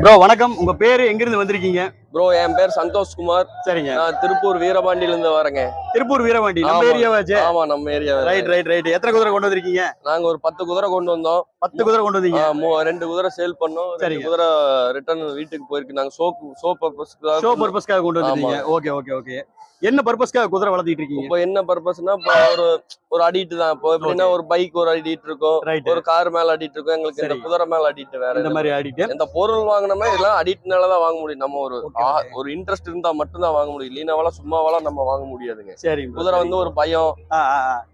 Bro வணக்கம். உங்க பேரு எங்க இருந்து வந்திருக்கீங்க? ப்ரோ என் பேர் சந்தோஷ்குமார் சரிங்க. நான் திருப்பூர் வீரபாண்டியில இருந்து வரேங்க. திருப்பூர் வீரவாண்டி நம்ம. ஏரியாவாச்சே? ஆமா நம்ம ஏரியா ரைட் ரைட் ரைட் எத்தனை குதிரை கொண்டு வந்திருக்கீங்க? நாங்க ஒரு பத்து குதிரை கொண்டு வந்தோம். பத்து குதிரை கொண்டு வந்தீங்க? ரெண்டு குதிரை சேல் பண்ணோம். சரிங்க. குதிரை ரிட்டர்ன் வீட்டுக்கு போயிருக்கு. நாங்க சோப் சோப் பர்பஸ்க்கு ஷோ பர்பஸ்க்காக கொண்டு வந்திருக்கீங்க. ஓகே ஓகே ஓகே என்ன பர்பஸ்க்காக குதிரை வளர்த்திட்டு இருக்கீங்க? இப்போ என்ன பர்பஸ்னா இப்போ ஒரு ஒரு அடிட்டு தான். இப்போ எப்படின்னா ஒரு பைக் ஒரு அடிட்டு இருக்கும். ஒரு கார் மேல அடிட்டு இருக்கும். எங்களுக்கு இந்த சரி. குதிரை மேல அடிட்டு வேற இந்த மாதிரி ஆடிட்டு எந்த பொருள் வாங்கினோமே இதெல்லாம் அடிட்டுனால தான் வாங்க முடியும். நம்ம ஒரு. ஒரு இன்ட்ரெஸ்ட் இருந்தா மட்டும்தான் வாங்க முடியும். இல்லைனாவெல்லாம் சும்மாவெல்லாம் நம்ம வாங்க முடியாதுங்க. bro, குதிரை வந்து ஒரு பயம்.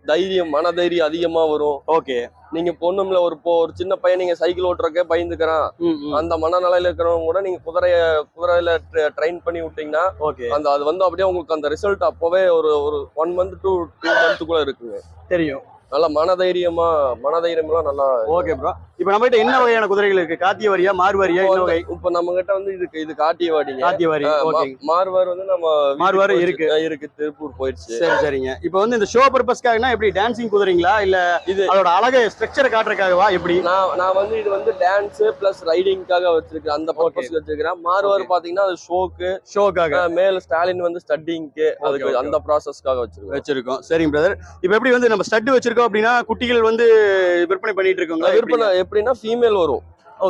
தைரியம் மன தைரியம் அதிகமா வரும். ஓகே நீங்க பொண்ணும்ல ஒரு ஒரு சின்ன பையன் நீங்க சைக்கிள் ஓட்டுறக்கே பயந்துக்கிறான். அந்த மனநிலையில இருக்கிறவங்க கூட நீங்க குதிரைய குதிரையில ட்ரெயின் பண்ணி விட்டீங்கன்னா ஓகே. அந்த அது வந்து அப்படியே உங்களுக்கு அந்த ரிசல்ட் அப்பவே ஒரு ஒரு ஒன் மந்த் டு டூ மந்த்துக்குள்ள இருக்குங்க. தெரியும். நல்லா மனதைரியமா மனதைரியம்லாம் நல்லா ஓகே ப்ரோ இப்போ நம்ம கிட்ட என்ன வகையான குதிரைகள் இருக்கு? காத்திய வரியா மார்வாரியா என்ன வகை? இப்ப நம்ம கிட்ட வந்து இதுக்கு இது காட்டிய வாடிங்க காத்திய வரி. ஓகே மார்வார் வந்து நம்ம மார்வார். இருக்கு. இருக்கு. திருப்பூர் போயிடுச்சு. சரி சரிங்க. இப்போ வந்து இந்த ஷோ பர்பஸ்க்காகனா எப்படி? டான்சிங் குதிரைங்களா? இல்ல இது அதோட அழகை ஸ்ட்ரக்சரை காட்டுறதுக்காகவா? எப்படி? நான் நான் வந்து இது வந்து டான்ஸ் பிளஸ் ரைடிங்காக வச்சிருக்கேன் அந்த பர்பஸ்க்கு வச்சிருக்கிறேன். மார்வார் பாத்தீங்கன்னா அது ஷோக்கு ஷோக்காக மேல ஸ்டாலின் வந்து ஸ்டட்டிங்க்கு அதுக்கு. அந்த ப்ராசஸ்க்காக வச்சிருக்கோம். வச்சிருக்கோம். சரிங்க பிரதர் இப்போ எப்படி வந்து நம்ம ஸ்டட் வச்சிருக்கோம்? அப்படின்னா குட்டிகள் வந்து விற்பனை பண்ணிட்டு இருக்கோங்களா விற்பனை எப்படின்னா ஃபீமேல் வரும்.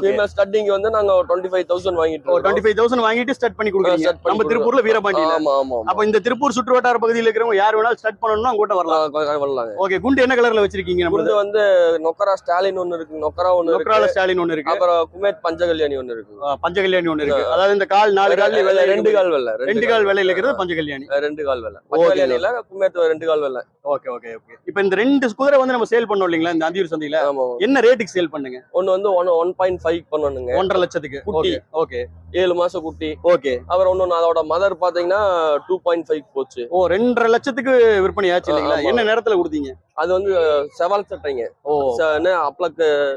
ஃபீமேல் ஸ்டட்டிங் வந்து நாங்க டுவெண்ட்டி ஃபைவ் தௌசண்ட் வாங்கிட்டு. டுவெண்ட்டி ஃபைவ் தௌசண்ட் வாங்கிட்டு ஸ்டார்ட் பண்ணி கொடுக்குறீங்க நம்ம திருப்பூர்ல வீரபாண்டியில ஆமா ஆமா அப்ப இந்த திருப்பூர் சுற்று வட்டார பகுதியில் இருக்கிறவங்க யார் வேணாலும் ஸ்டார்ட் பண்ணணும்னா கூட வரலாம். வரலாங்க. ஓகே குண்டு என்ன கலர்ல வச்சிருக்கீங்க குண்டு வந்து நொக்கரா ஸ்டாலின் ஒன்னு இருக்கு நொக்கரா ஒன்னு இருக்கு. நொக்ரால ஸ்டாலின் ஒன்னு இருக்கு. அப்புறம் குமேட் பஞ்சகல்யாணி ஒன்னு இருக்கு. பஞ்சகல்யாணி ஒன்னு இருக்கு. அதாவது இந்த கால் நாலு கால் வெள்ளை ரெண்டு கால் வெள்ள ரெண்டு கால் வெள்ளையில இருக்கிறது பஞ்சகல்யாணி. ரெண்டு கால் வெள்ள. பஞ்சகல்யாணில குமேட் ரெண்டு கால் வெள்ள. ஓகே ஓகே ஓகே இப்போ இந்த ரெண்டு குதிரை வந்து நம்ம சேல் பண்ணோம் இல்லைங்களா இந்த அந்தியூர் சந்தையில? என்ன ரேட்டுக்கு சேல் பண்ணுங்க? ஒன்னு வந்து ஒன் ஒன் பாயிண்ட் ஃபைவ் பண்ணணுங்க. ஒன்றரை லட்சத்துக்கு. குட்டி. ஓகே ஓகே ஏழு மாசம் குட்டி. ஓகே அப்புறம் ஒன்னு அதோட மதர் பாத்தீங்கன்னா டூ பாயிண்ட் ஃபைவ் போச்சு. ஓ ரெண்டரை லட்சத்துக்கு விற்பனை ஆச்சு இல்லைங்களா. என்ன நேரத்துல கொடுத்தீங்க? அது வந்து செவால் சட்டைங்க. ஓ. அப்ளக்கு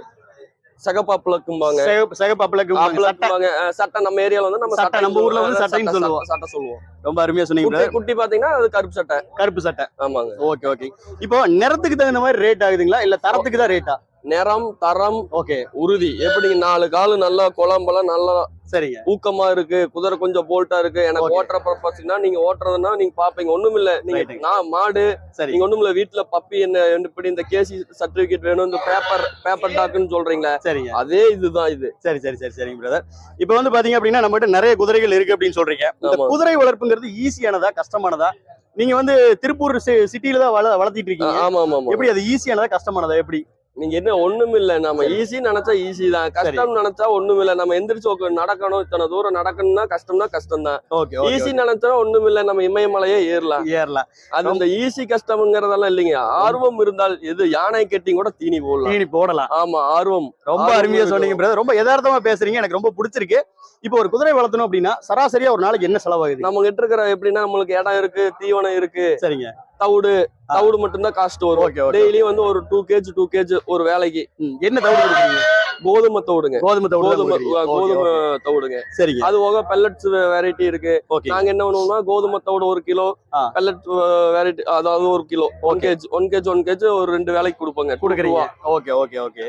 சகப்பு அப்ளக்கும்பாங்க சிகப்பு சிகப்பு அப்பளுக்கு சட்டை. நம்ம ஏரியால வந்து நம்ம சட்டை, நம்ம ஊர்ல வந்து சட்டை- சட்டைன்னு சட்டை- சொல்லுவோம். சட்டை சொல்லுவோம். ரொம்ப அருமையா சொன்னீங்க குட்டி பாத்தீங்கன்னா அது கருப்பு சட்டை. கருப்பு சட்டை. ஆமாங்க. ஓகே ஓகே இப்போ நிறத்துக்கு தகுந்த மாதிரி ரேட் ஆகுதுங்களா? இல்ல தரத்துக்கு தான் ரேட்டா நிறம் தரம் ஓகே. உறுதி. எப்படிங்க நாலு காலு நல்லா குழம்பெல்லாம் நல்லா சரிங்க. ஊக்கமா இருக்கு குதிரை கொஞ்சம் போல்ட்டா இருக்கு எனக்கு. ஓட்டுற பர்பஸ்னா நீங்க ஓட்டுறதுன்னா நீங்க பாப்பீங்க. ஒண்ணும் இல்ல. நீங்க. நான் மாடு சரி. நீங்க ஒண்ணும் இல்ல வீட்டுல பப்பி என்ன இப்படி இந்த கேசி சர்டிபிகேட் வேணும் இந்த பேப்பர் பேப்பர் டாக்குன்னு சொல்றீங்களா சரிங்க. அதே இதுதான் இது. சரி சரி சரி சரிங்க பிரதர் இப்போ வந்து பாத்தீங்க அப்படின்னா நம்மகிட்ட நிறைய குதிரைகள் இருக்கு அப்படின்னு சொல்றீங்க. இந்த. குதிரை வளர்ப்புங்கிறது ஈஸியானதா கஷ்டமானதா? நீங்க வந்து திருப்பூர் சிட்டில தான் வள வளர்த்திட்டு இருக்கீங்க. ஆமா ஆமா எப்படி அது ஈஸியானதா கஷ்டமானதா எப்படி? நீங்க என்ன ஒண்ணும் இல்ல நம்ம ஈஸி நினைச்சா ஈஸி தான். கஷ்டம் நினைச்சா ஒண்ணும் இல்ல நம்ம எந்திரிச்சு நடக்கணும். இத்தனை தூரம் நடக்கணும்னா கஷ்டம்னா கஷ்டம் தான் ஈஸி நினைச்சா ஒண்ணும் இல்ல நம்ம இமயமலையே ஏறலாம். ஏறலாம். அது இந்த ஈஸி கஷ்டம்ங்கிறதெல்லாம் இல்லைங்க. ஆர்வம் இருந்தால் எது? யானை கட்டி கூட தீனி போடலாம். தீனி போடலாம். ஆமா ஆர்வம். ரொம்ப அருமையா. சொன்னீங்க ரொம்ப யதார்த்தமா பேசுறீங்க. எனக்கு ரொம்ப பிடிச்சிருக்கு. இப்போ ஒரு குதிரை வளர்த்தணும் அப்படின்னா சராசரியா ஒரு நாளைக்கு என்ன செலவாகுது? நம்ம கிட்ட இருக்கிற எப்படின்னா நம்மளுக்கு இடம் இருக்கு தீவனம் இருக்கு. சரிங்க. தவிடு தவிடு மட்டும்தான் காஸ்ட் வரும். டெய்லி வந்து ஒரு டூ கேஜ் டூ கேஜ் ஒரு வேலைக்கு. என்ன தவிடு கொடுக்குறீங்க? கோதுமை தவிடுங்க. கோதுமை கோதுமை கோதுமை. தவிடுங்க. சரிங்க. அது போக பெல்லட்ஸ் வெரைட்டி இருக்கு. நாங்க என்ன பண்ணுவோம்னா கோதுமை தவிடு ஒரு கிலோ. பெல்லட் வெரைட்டி அதாவது ஒரு kilo. One kg one kg one kg ஒரு ரெண்டு வேலைக்கு கொடுப்போங்க. கொடுக்குறீங்க. Okay okay okay.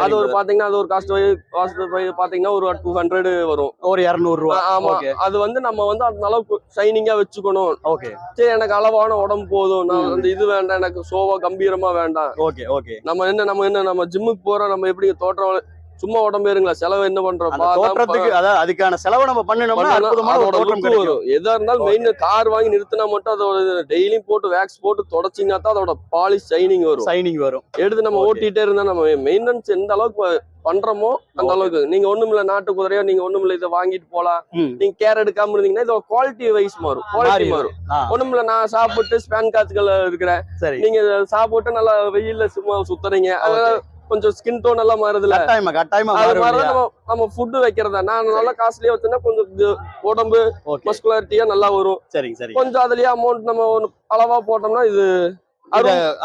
அது ஒரு பாத்தீங்கன்னா அது ஒரு காஸ்ட் காஸ்ட் பாத்தீங்கன்னா ஒரு டூ ஹண்ட்ரட் வரும். ஒரு இருநூறு ரூபா ஆமா. ஓகே. அது வந்து நம்ம வந்து அந்த அளவுக்கு ஷைனிங்கா வச்சுக்கணும். ஓகே. சரி எனக்கு அளவான உடம்பு போதும். நான் ம். அந்த இது வேண்டாம் எனக்கு சோவா கம்பீரமா வேண்டாம். Okay okay. நம்ம என்ன நம்ம என்ன நம்ம ஜிம்முக்கு போறோம் நம்ம எப்படி தோற்றம் சும்மா உடம்பு ஏறுங்களா? செலவு என்ன பண்றோம் தோற்றத்துக்கு அதாவது அதுக்கான செலவை நம்ம பண்ணினோம்னா பண்ணா அற்புதமான தோற்றம் வரும். எதா இருந்தாலும் மெயின் கார் வாங்கி நிறுத்தினா மட்டும் அதோட டெய்லியும் போட்டு வேக்ஸ் போட்டு தொடச்சிங்கன்னா தான் அதோட பாலிஷ் ஷைனிங் வரும். சைனிங் வரும். எடுத்து நம்ம. ஓட்டிட்டே இருந்தா நம்ம மெயின்டெனன்ஸ் எந்த அளவுக்கு பண்றோமோ அந்த. அளவுக்கு. நீங்க ஒண்ணுமில்ல நாட்டு குதிரையோ நீங்க ஒண்ணுமில்ல இதை வாங்கிட்டு போலாம். நீங்க கேர் எடுக்காம இருந்தீங்கன்னா இதோட குவாலிட்டி வைஸ் மாறும். குவாலிட்டி. மாறும். ஆ, ஒண்ணுமில்ல நான் சாப்பிட்டு ஸ்பேன் காத்துக்கள் இருக்கிறேன். நீங்க சாப்பிட்டு நல்லா வெயில்ல சும்மா சுத்துறீங்க. அதனால கொஞ்சம் ஸ்கின் டோன் எல்லாம் மாறுதுல கட்டாயமா கட்டாயமா அது இல்லையா? நம்ம நம்ம ஃபுட் வைக்கிறதா? நான் நல்லா காஸ்ட்லியா வச்சேன்னா கொஞ்சம் உடம்பு. மஸ்குலாரிட்டியா நல்லா வரும். சரிங்க சரி. கொஞ்சம் அதுலயே அமௌண்ட் நம்ம அளவா போட்டோம்னா இது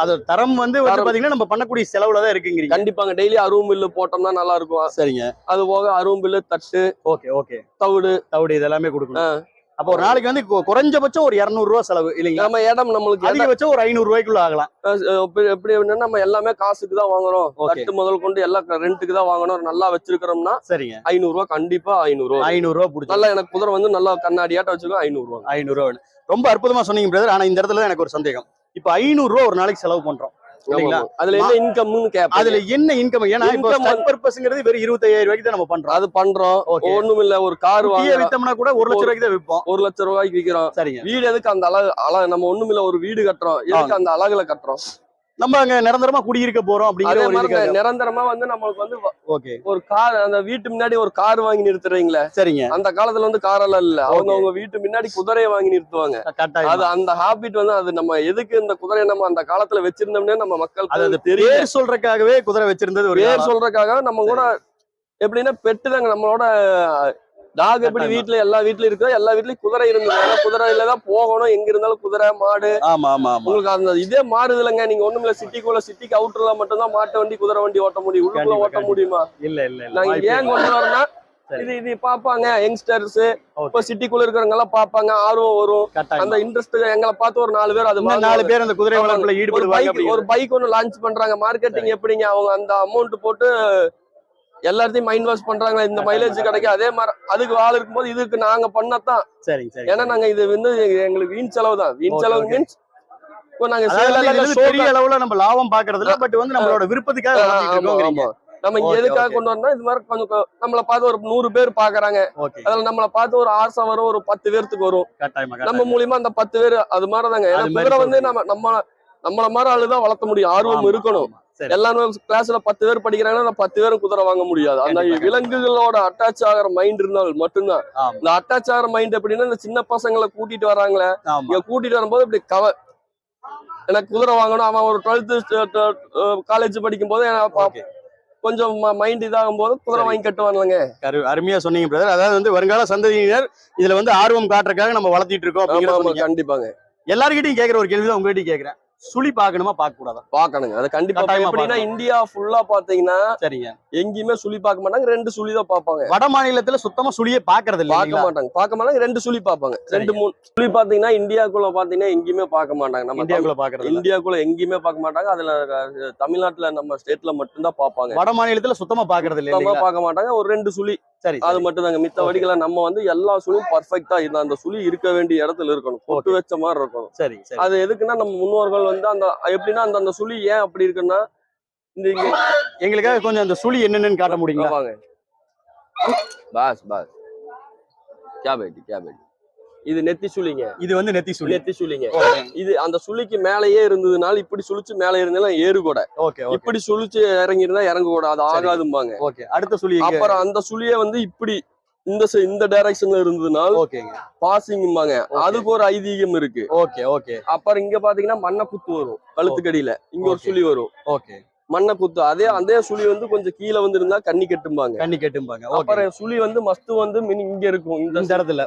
அது தரம் வந்து. பாத்தீங்கன்னா நம்ம பண்ணக்கூடிய செலவுல தான் இருக்குங்கிறீங்க. கண்டிப்பாங்க. டெய்லி அருவம் பில்லு போட்டோம்னா நல்லா இருக்கும். சரிங்க. அது போக அருவம் பில்லு தட்டு ஓகே ஓகே. தவிடு. தவிடு இதெல்லாமே கொடுக்கணும். அப்போ ஒரு நாளைக்கு வந்து குறைஞ்சபட்சம் ஒரு 200 ரூபா செலவு இல்லைங்களா? நம்ம இடம் நம்மளுக்கு அதிகபட்சம் ஒரு ஐநூறு ரூபாய்க்குள்ள ஆகலாம் எப்படி- நம்ம எல்லாமே காசுக்கு தான் வாங்குறோம். தட்டு முதல் கொண்டு எல்லாம் ரெண்டுக்கு தான் வாங்கணும். நல்லா வச்சிருக்கிறோம்னா சரிங்க. ஐநூறு ரூபா கண்டிப்பா ஐநூறு ரூபா ஐநூறு ரூபா பிடிச்சி நல்லா எனக்கு குதிரை வந்து நல்லா கண்ணாடியாட்ட வச்சுக்கோ ஐநூறு ரூபா ஐநூறு ரூபா. ரொம்ப அற்புதமா சொன்னீங்க பிரதர் ஆனா இந்த இடத்துல எனக்கு ஒரு சந்தேகம். இப்போ ஐநூறு ரூபா ஒரு நாளைக்கு செலவு பண்றோம். இல்லைங்களா? அதுல என்ன இன்கம்னு கேப்ப அதுல என்ன இன்கம் ஏன்னா இப்போ Income ஸ்டட் பர்பஸ்ங்கிறது வெறும் இருபத்தையாயிரம் ரூபாய்க்கு தான் நம்ம பண்றோம். அது பண்றோம். ஒண்ணும் இல்ல ஒரு கார் வாங்குறோம். வித்தோம்னா கூட ஒரு லட்சம் ரூபாய்க்கு தான் விற்போம். ஒரு லட்சம் ரூபாய்க்கு விக்கிறோம். சரிங்க. வீடு எதுக்கு அந்த அழகு அழகு நம்ம ஒண்ணும் இல்ல ஒரு வீடு கட்டுறோம். எதுக்கு அந்த அழகுல கட்டுறோம்? நம்ம அங்க நிரந்தரமா குடியிருக்க போறோம் அப்படிங்கிற ஒரு நிரந்தரமா வந்து நம்மளுக்கு வந்து ஓகே. ஒரு கார் அந்த வீட்டு முன்னாடி ஒரு கார் வாங்கி நிறுத்துறீங்களே? சரிங்க. அந்த காலத்துல வந்து கார் எல்லாம் இல்ல. அவங்க அவங்க வீட்டு முன்னாடி குதிரையை வாங்கி நிறுத்துவாங்க. அது அந்த ஹாபிட் வந்து அது நம்ம எதுக்கு இந்த குதிரையை நம்ம அந்த காலத்துல வச்சிருந்தோம்னே நம்ம மக்கள் அது பேர் சொல்றதுக்காகவே குதிரை வச்சிருந்தது ஒரு பேர். சொல்றதுக்காக நம்ம கூட எப்படின்னா பெட்டு தாங்க நம்மளோட டாக் எப்படி. வீட்ல எல்லா வீட்லயும் இருக்கோ எல்லா வீட்லயும் குதிரை இருந்தது ஏன்னா குதிரையில தான் போகணும் எங்க இருந்தாலும் குதிரை மாடு ஆமா ஆமா உங்களுக்கு அந்த இதே மாறுது இல்லைங்க நீங்க ஒண்ணும் இல்ல சிட்டிக்குள்ள சிட்டிக்கு அவுட்டர்ல மட்டும் தான் மாட்டு வண்டி குதிரை வண்டி ஓட்ட முடியும் உள்ளுக்குள்ள ஓட்ட முடியுமா இல்ல இல்ல நாங்க ஏன். கொண்டு வரேன்னா சரி. இது இது பாப்பாங்க யங்ஸ்டர்ஸ். இப்ப சிட்டிக்குள்ள இருக்கிறவங்க எல்லாம் பாப்பாங்க ஆர்வம் வரும் அந்த இன்ட்ரெஸ்ட் எங்களை பார்த்து ஒரு நாலு பேர் அது. நாலு பேர் அந்த குதிரை. வளர்ப்புல ஈடுபடுவாங்க. ஒரு பைக் ஒன்னு லான்ச் பண்றாங்க மார்க்கெட்டிங் எப்படிங்க அவங்க அந்த அமௌண்ட் போட்டு எல்லாத்தையும் மைண்ட் வாஷ் பண்றாங்க இந்த மைலேஜ் கிடைக்கும் அதே மாதிரி அதுக்கு ஆள் இருக்கும்போது இதுக்கு நாங்க பண்ணத்தான் சரிங்க சரி ஏன்னா நாங்க இது வந்து எங்களுக்கு வீண் செலவு தான். வீண் செலவு. மீன்ஸ் இப்போ நாங்க பெரிய அளவுல நம்ம லாபம் பாக்குறது இல்ல பட் வந்து நம்மளோட விருப்பத்துக்காக. நம்ம இங்க எதுக்காக. கொண்டு வரணும் இது மாதிரி கொஞ்சம் நம்மள பார்த்து ஒரு நூறு பேர் பாக்குறாங்க அதுல நம்மள பார்த்து ஒரு ஆசை வரும் ஒரு பத்து பேர்த்துக்கு வரும். நம்ம மூலியமா அந்த பத்து பேர் அது மாதிரி தாங்க ஏன்னா குதிரை வந்து. நம்ம நம்ம நம்மள மாதிரி ஆளுதான் வளர்த்த முடியும். ஆர்வம் இருக்கணும். எல்லாரும் கிளாஸ்ல பத்து பேர் படிக்கிறாங்கன்னா பத்து பேரும் குதிரை வாங்க முடியாது. அந்த விலங்குகளோட அட்டாச் ஆகிற மைண்ட் இருந்தால் மட்டும்தான். இந்த அட்டாச் ஆகிற மைண்ட் எப்படின்னா இந்த சின்ன பசங்களை கூட்டிட்டு வராங்களே இங்க கூட்டிட்டு வரும்போது இப்படி கவ எனக்கு குதிரை வாங்கணும். அவன் ஒரு டுவெல்த்து காலேஜ் படிக்கும் போது கொஞ்சம் மைண்ட் இதாகும் போது குதிரை. வாங்கி கட்டுவானுங்க அரு அருமையா சொன்னீங்க பிரதர் அதாவது வந்து வருங்கால சந்ததியினர் இதுல வந்து ஆர்வம் காட்டுறதுக்காக நம்ம வளர்த்திட்டு இருக்கோம். கண்டிப்பாங்க. எல்லார்கிட்டயும் கேக்குற ஒரு கேள்வி தான் உங்ககிட்டயும் கேக்குறேன். சுழி பார்க்கணுமா? பார்க்க கூடாதா பாக்கணுங்க அது கண்டிப்பா எப்படின்னா. இந்தியா ஃபுல்லா பாத்தீங்கன்னா சரிங்க. எங்கேயுமே சுழி பார்க்க மாட்டாங்க. ரெண்டு சுழி தான் பார்ப்பாங்க. வட மாநிலத்துல சுத்தமா சுழியே பாக்குறது இல்ல பார்க்க மாட்டாங்க. பார்க்க மாட்டாங்க ரெண்டு சுழி பார்ப்பாங்க. ரெண்டு மூணு சுழி பாத்தீங்கன்னா இந்தியாக்குள்ள பாத்தீங்கன்னா எங்கேயுமே பார்க்க மாட்டாங்க. நம்ம இந்தியாக்குள்ள பாக்குறது. இந்தியாக்குள்ள எங்கேயுமே பார்க்க மாட்டாங்க. அதுல தமிழ்நாட்டுல நம்ம ஸ்டேட்ல மட்டும்தான் பார்ப்பாங்க. வட மாநிலத்துல சுத்தமா பாக்குறது இல்ல? பார்க்க மாட்டாங்க. ஒரு ரெண்டு சுழி சரி அது. மட்டும் தாங்க மித்த வடிகளை நம்ம வந்து எல்லா சுழியும் பர்ஃபெக்டா இந்த அந்த சுழி இருக்க வேண்டிய இடத்துல இருக்கணும். பொட்டு வச்ச மாதிரி இருக்கணும். சரி சரி. அது எதுக்குன்னா நம்ம முன்னோர்கள் வந்து அந்த எப்படின்னா அந்த அந்த சுழி ஏன் அப்படி இருக்குன்னா இந்த இங்க எங்களுக்காக கொஞ்சம் அந்த சுழி என்னன்னு காட்ட முடியுங்களா? வாங்க பாஸ் பாஸ். கே பேட்டி கே பேட்டி இது நெத்தி சுழிங்க. இது வந்து நெத்தி சுழி. நெத்தி சுழிங்க. இது அந்த சுழிக்கு மேலேயே இருந்ததுனால இப்படி சுழிச்சு மேலே இருந்தாலும் ஏறு கூட. ஓகே இப்படி சுழிச்சு இறங்கி இருந்தா இறங்க கூட. அது. ஆகாதும்பாங்க. ஓகே. அடுத்த சுழி அப்புறம் அந்த சுழிய வந்து இப்படி இந்த இந்த டைரக்ஷன்ல இருந்ததுனால ஓகேங்க. பாசிங்பாங்க Okay. அதுக்கு ஒரு ஐதீகம் இருக்கு. Okay okay. அப்புறம் இங்க பாத்தீங்கன்னா மண்ணை குத்து வரும். கழுத்துக்கடியில. இங்க ஒரு. சுழி வரும். ஓகே. மண்ணை குத்து. அதே அதே சுழி வந்து கொஞ்சம் கீழே வந்து இருந்தா கண்ணி கட்டும்பாங்க. கண்ணி கட்டும்பாங்க. அப்புறம் சுழி வந்து மஸ்து வந்து மினி இங்க இருக்கும். இந்த இடத்துல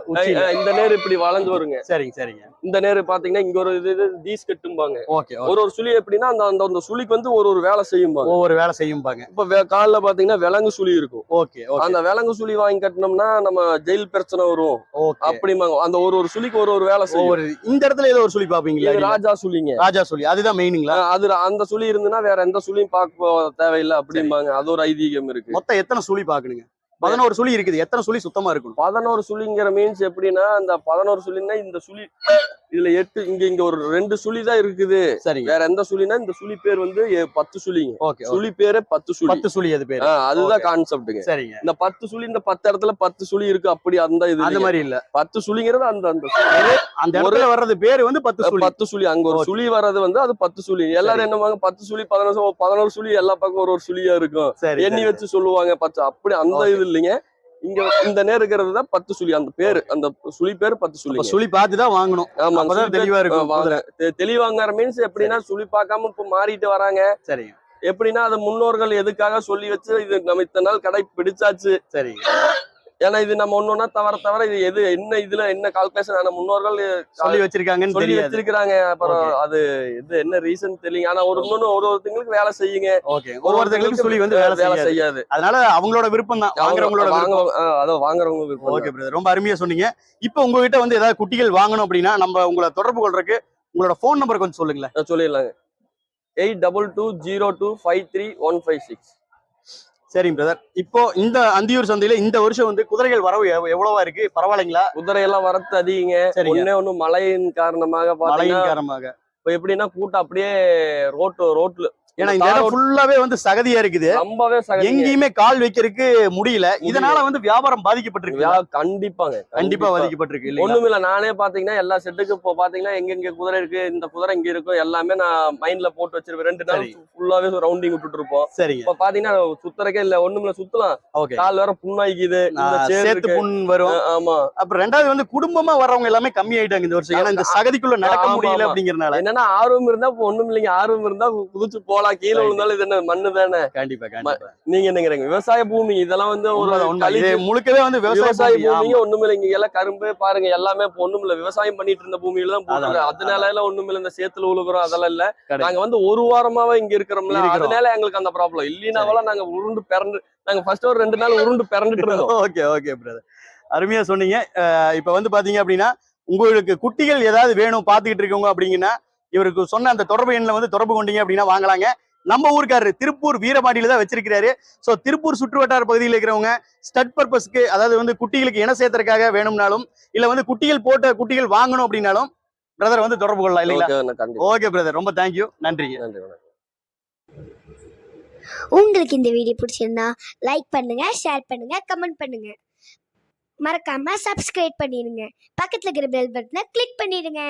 இந்த நேர் இப்படி வளைஞ்சு வருங்க. சரிங்க சரிங்க. இந்த நேர் பாத்தீங்கன்னா இங்க ஒரு இது தீஸ் கட்டும்பாங்க. ஓகே. ஒரு ஒரு சுழி எப்படின்னா அந்த அந்த அந்த சுழிக்கு வந்து ஒரு ஒரு வேலை செய்யும்பாங்க. ஒவ்வொரு வேலை செய்யும்பாங்க. இப்ப கால்ல பாத்தீங்கன்னா விலங்கு சுழி இருக்கும். ஓகே அந்த விலங்கு சுழி வாங்கி கட்டினோம்னா நம்ம ஜெயில் பிரச்சனை வரும். அப்படிம்பாங்க. அந்த ஒரு ஒரு சுழிக்கு ஒரு ஒரு வேலை செய்யும். ஒவ்வொரு இந்த இடத்துல ஏதோ ஒரு சுழி பாப்பீங்களா? ராஜா சுழிங்க. ராஜா சுழி. அதுதான் மெயினுங்களா அது அந்த சுழி இருந்துன்னா வேற எந்த சுழியும் பார்க்க தேவையில்லை அப்படிம்பாங்க. அது ஒரு ஐதீகம் இருக்கு. மொத்தம் எத்தனை சுழி பாக்கணுங்க பதினோரு சுழி இருக்குது. எத்தனை சுழி சுத்தமா இருக்கணும்? பதினோரு சுழிங்கிற மீன்ஸ் எப்படின்னா அந்த பதினோரு சுழின்னா இந்த சுழி இதுல எட்டு இங்க இங்க ஒரு ரெண்டு சுழி தான் இருக்குது. சரிங்க. வேற எந்த சுழினா இந்த சுழி பேர் வந்து பத்து சுழிங்க. ஓகே சுழி பேரே பத்து சுழி. பத்து சுழி அது பேரு. அதுதான். கான்செப்ட்டுங்க சரிங்க. இந்த பத்து சுழி இந்த பத்து இடத்துல பத்து சுழி இருக்கு அப்படி அந்த இது அந்த. மாதிரி இல்ல. பத்து சுழிங்கிறது அந்த அந்த அந்த இடத்துல வர்றது பேரு வந்து பத்து சுழி. பத்து சுழி. அங்க ஒரு. சுழி வர்றது வந்து அது பத்து சுழி. எல்லாரும் என்னவாங்க பத்து சுழி பதினொரு பதினோரு சுழி எல்லா பக்கம் ஒரு ஒரு சுழியா இருக்கும். சரி எண்ணி வச்சு சொல்லுவாங்க பத்து. அப்படி அந்த. இது இல்லைங்க. இங்க இந்த நேர் இருக்கிறது தான் பத்து சுழி அந்த பேரு அந்த சுழி பேர் பத்து சுழி சுழி பார்த்து தான் வாங்கணும். ஆமா அப்பதான் தெளிவா இருக்கும் வாங்க. குதிரை. தெ- தெளிவாங்கிற மீன்ஸ் எப்படின்னா சுழி பார்க்காம இப்ப மாறிட்டு வராங்க. சரிங்க. எப்படின்னா அது முன்னோர்கள் எதுக்காக சொல்லி வச்சு இது நம்ம இத்தனை நாள் கடை பிடிச்சாச்சு. சரிங்க. ஏன்னா இது நம்ம ஒன்னொன்னா தவிர தவிர இது எது என்ன இதுல என்ன கால்குலேஷன் ஆன முன்னோர்கள் சொல்லி வச்சிருக்காங்கன்னு சொல்லி தெரியாது. வச்சிருக்கிறாங்க. அப்புறம். அது இது என்ன ரீசன் தெரியல. ஆனா ஒரு இன்னொன்னு ஒரு ஒருத்தங்களுக்கு வேலை செய்யுங்க. ஓகே ஒவ்வொருத்தங்களுக்கு சொல்லி வந்து வேலை செய்யாது. அதனால அவங்களோட விருப்பம் தான். வாங்குறவங்களோட அதான் வாங்குறவங்க விருப்பம் ஓகே பிரதர் ரொம்ப அருமையா சொன்னீங்க. இப்போ உங்ககிட்ட வந்து ஏதாவது குட்டிகள் வாங்கணும் அப்படின்னா நம்ம உங்களை தொடர்பு கொள்றதுக்கு உங்களோட ஃபோன் நம்பர் கொஞ்சம் சொல்லுங்களேன். சொல்லிடலாங்க. Eight double two zero two five three one five six சரிங்க பிரதர் இப்போ இந்த அந்தியூர் சந்தையில இந்த வருஷம் வந்து குதிரைகள் வரவு எவ்- எவ்வளவா இருக்கு? பரவாயில்லைங்களா? குதிரையெல்லாம் வரத்து அதிகங்க. சரிங்க. ஒண்ணே மழையின் காரணமாக மழையின் காரணமாக. இப்ப எப்படின்னா கூட்டம் அப்படியே ரோட்டு ரோட்ல ஏன்னா இந்த இடம் ஃபுல்லாவே வந்து சகதியா இருக்குது. ரொம்பவே. எங்கேயுமே கால் வைக்கிறதுக்கு முடியல. இதனால வந்து வியாபாரம் பாதிக்கப்பட்டிருக்கு. வியா- கண்டிப்பாங்க கண்டிப்பா பாதிக்கப்பட்டிருக்கு இல்லைங்களா? ஒண்ணுமில்ல நானே பாத்தீங்கன்னா எல்லா செட்டுக்கு இப்போ பாத்தீங்கன்னா எங்க எங்க குதிரை இருக்கு இந்த குதிரை இங்க இருக்கும் எல்லாமே நான் மைண்ட்ல போட்டு வச்சிருப்பேன். ரெண்டு நாள் சரி. ஃபுல்லாவே ரவுண்டிங் விட்டுட்டு இருப்போம். சரிங்க. இப்ப பாத்தீங்கன்னா சுத்தறக்கே இல்ல ஒண்ணுமில்ல சுத்தலாம். ஓகே. கால் வேற புண்ணாய்க்குது சேர் சேர்த்து. புண் வரும். ஆமா. அப்புறம் ரெண்டாவது வந்து குடும்பமா வர்றவங்க எல்லாமே கம்மி ஆயிட்டாங்க இந்த வருஷம். ஏன்னா இந்த சகதிக்குள்ள நடக்க முடியல. அப்படிங்கறதுனால. என்னன்னா ஆர்வம் இருந்தா இப்ப ஒண்ணும் இல்லைங்க ஆர்வம் இருந்தா குதிச்சு போலாம். கீழே Right. விழுந்தாலும் இது என்ன மண்ணு தானே? கண்டிப்பா நீங்க என்னங்கிறீங்க. விவசாய பூமி இதெல்லாம் வந்து ஒரு முழுக்கவே வந்து விவசாய விவசாய பூமி. பூமிங்க ஒண்ணுமில்ல இங்க எல்லாம் கரும்பு பாருங்க எல்லாமே இப்ப ஒண்ணுமில்ல. விவசாயம் பண்ணிட்டு இருந்த பூமியில தான் போட்டாங்க அதான், அதனால எல்லாம் ஒண்ணுமில்ல. இந்த சேத்துல உழுகுறோம் அதெல்லாம் இல்ல. நாங்க வந்து ஒரு வாரமாவே இங்க இருக்கிறோம்ல. இருக்கிறோம். அதனால எங்களுக்கு அந்த ப்ராப்ளம் இல்லைனாவெல்லாம் நாங்க உருண்டு பிறண்டு நாங்க ஃபர்ஸ்ட் ஒரு ரெண்டு நாள் உருண்டு பிறண்டுட்டு இருந்தோம். ஓகே ஓகே பிரதர் அருமையா சொன்னீங்க. இப்ப வந்து பாத்தீங்க அப்படின்னா உங்களுக்கு குட்டிகள் ஏதாவது வேணும் பாத்துக்கிட்டு இருக்கவங்க அப்படிங்கன்னா இவருக்கு சொன்ன அந்த தொடர்பு எண்ணில் வந்து தொடர்பு கொண்டீங்க அப்படின்னா வாங்கலாங்க. நம்ம ஊருக்காரரு திருப்பூர் வீரபாண்டியில தான் வச்சிருக்கிறாரு. சோ திருப்பூர் சுற்றுவட்டார பகுதியில் இருக்கிறவங்க ஸ்டட் பர்பஸ்க்கு அதாவது வந்து குட்டிகளுக்கு இன சேர்த்தறதுக்காக வேணும்னாலும் இல்ல வந்து குட்டிகள் போட்ட குட்டிகள் வாங்கணும் அப்படின்னாலும் பிரதர் வந்து தொடர்பு கொள்ளலாம் இல்லைங்களா? Okay, நான் கண்டிப்பா. ஓகே பிரதர் ரொம்ப தேங்க்யூ நன்றிங்க. நன்றி. உங்களுக்கு இந்த வீடியோ பிடிச்சிருந்தா லைக் பண்ணுங்க ஷேர் பண்ணுங்க கமெண்ட் பண்ணுங்க. மறக்காம சப்ஸ்கிரைப் பண்ணிடுங்க. பக்கத்துல இருக்கிற பெல் பட்டனை கிளிக் பண்ணிடுங்க.